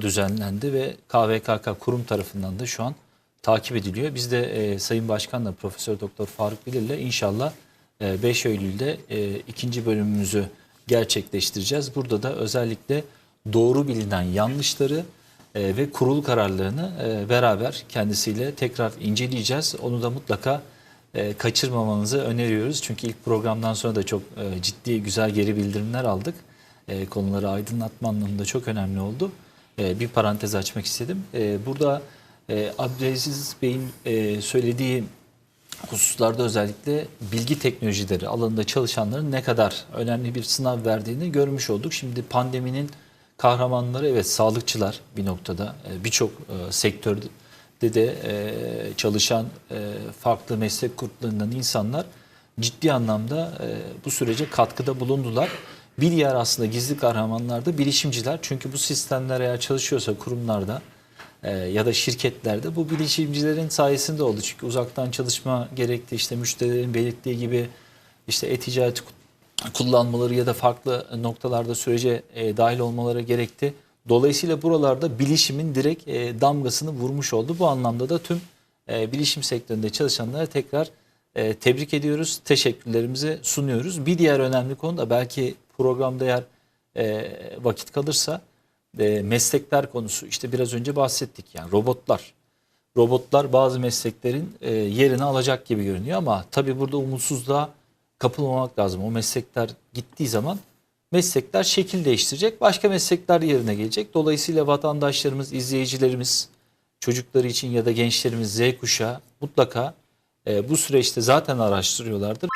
düzenlendi ve KVKK kurum tarafından da şu an takip ediliyor. Biz de e, Sayın Başkan'la Profesör Doktor Faruk Bilir'le inşallah e, 5 Eylül'de e, ikinci bölümümüzü gerçekleştireceğiz. Burada da özellikle doğru bilinen yanlışları e, ve kurul kararlarını e, beraber kendisiyle tekrar inceleyeceğiz. Onu da mutlaka e, kaçırmamanızı öneriyoruz. Çünkü ilk programdan sonra da çok e, ciddi güzel geri bildirimler aldık. E, konuları aydınlatma anlamında çok önemli oldu. E, bir parantez açmak istedim. E, burada e, Abdülaziz Bey'in e, söylediği hususlarda özellikle bilgi teknolojileri alanında çalışanların ne kadar önemli bir sınav verdiğini görmüş olduk. Şimdi pandeminin kahramanları evet sağlıkçılar bir noktada birçok sektörde de çalışan farklı meslek gruplarından insanlar ciddi anlamda bu sürece katkıda bulundular. Bir diğer aslında gizli kahramanlar da bilişimciler. Çünkü bu sistemler eğer çalışıyorsa kurumlarda e, ya da şirketlerde bu bilişimcilerin sayesinde oldu. Çünkü uzaktan çalışma gerekti. İşte müşterilerin belirttiği gibi işte e-ticareti kullanmaları ya da farklı noktalarda sürece e, dahil olmaları gerekti. Dolayısıyla buralarda bilişimin direkt e, damgasını vurmuş oldu. Bu anlamda da tüm e, bilişim sektöründe çalışanlara tekrar e, tebrik ediyoruz. Teşekkürlerimizi sunuyoruz. Bir diğer önemli konu da belki programda eğer e, vakit kalırsa e, meslekler konusu. İşte biraz önce bahsettik yani robotlar. Robotlar bazı mesleklerin e, yerini alacak gibi görünüyor ama tabii burada umutsuzluğa kapılmamak lazım. O meslekler gittiği zaman meslekler şekil değiştirecek. Başka meslekler yerine gelecek. Dolayısıyla vatandaşlarımız, izleyicilerimiz, çocukları için ya da gençlerimiz Z kuşağı mutlaka e, bu süreçte zaten araştırıyorlardır.